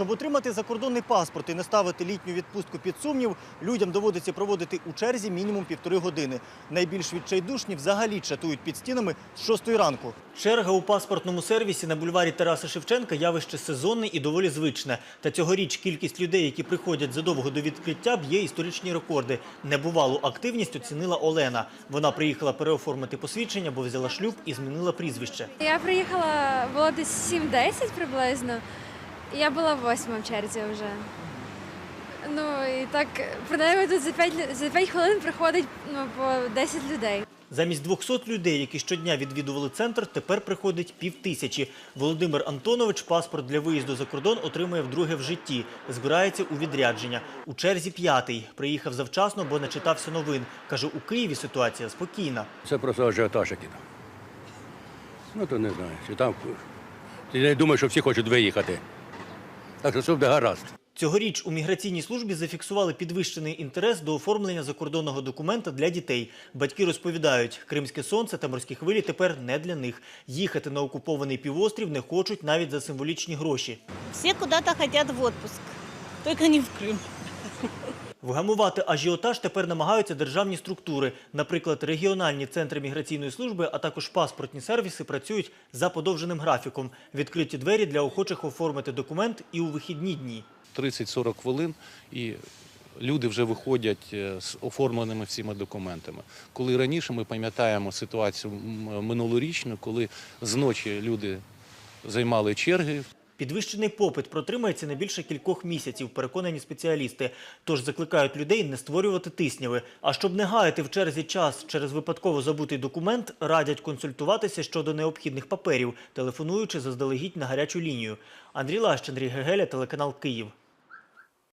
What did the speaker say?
Щоб отримати закордонний паспорт і не ставити літню відпустку під сумнів, людям доводиться проводити у черзі мінімум півтори години. Найбільш відчайдушні взагалі чатують під стінами з шостої ранку. Черга у паспортному сервісі на бульварі Тараса Шевченка явище сезонне і доволі звичне. Та цьогоріч кількість людей, які приходять задовго до відкриття, б'є історичні рекорди. Небувалу активність оцінила Олена. Вона приїхала переоформити посвідчення, бо взяла шлюб і змінила прізвище. Я приїхала, було десь 7-10 приблизно. Я була восьма в черзі вже. Ну і так, принаймні тут за 5, за 5 хвилин приходить ну, по 10 людей. Замість 200 людей, які щодня відвідували центр, тепер приходить півтисячі. Володимир Антонович паспорт для виїзду за кордон отримує вдруге в житті. Збирається у відрядження. У черзі п'ятий. Приїхав завчасно, бо начитався новин. Каже, у Києві ситуація спокійна. Це просто ажіотаж який там. Ну, то не знаю. Чи там. Я думаю, що всі хочуть виїхати. Так що все буде гаразд. Цьогоріч у міграційній службі зафіксували підвищений інтерес до оформлення закордонного документа для дітей. Батьки розповідають, кримське сонце та морські хвилі тепер не для них. Їхати на окупований півострів не хочуть навіть за символічні гроші. Всі куда-то хотят в відпуск, тільки не в Крым. Вгамувати ажіотаж тепер намагаються державні структури. Наприклад, регіональні центри міграційної служби, а також паспортні сервіси працюють за подовженим графіком. Відкриті двері для охочих оформити документ і у вихідні дні. 30-40 хвилин і люди вже виходять е, з оформленими всіма документами. Коли раніше ми пам'ятаємо ситуацію минулорічну, коли зночі люди займали черги, Підвищений попит протримається не більше кількох місяців, переконані спеціалісти. Тож закликають людей не створювати тисняви. А щоб не гаяти в черзі час через випадково забутий документ, радять консультуватися щодо необхідних паперів, телефонуючи заздалегідь на гарячу лінію. Андрій Лащ, Гегеля, телеканал Київ.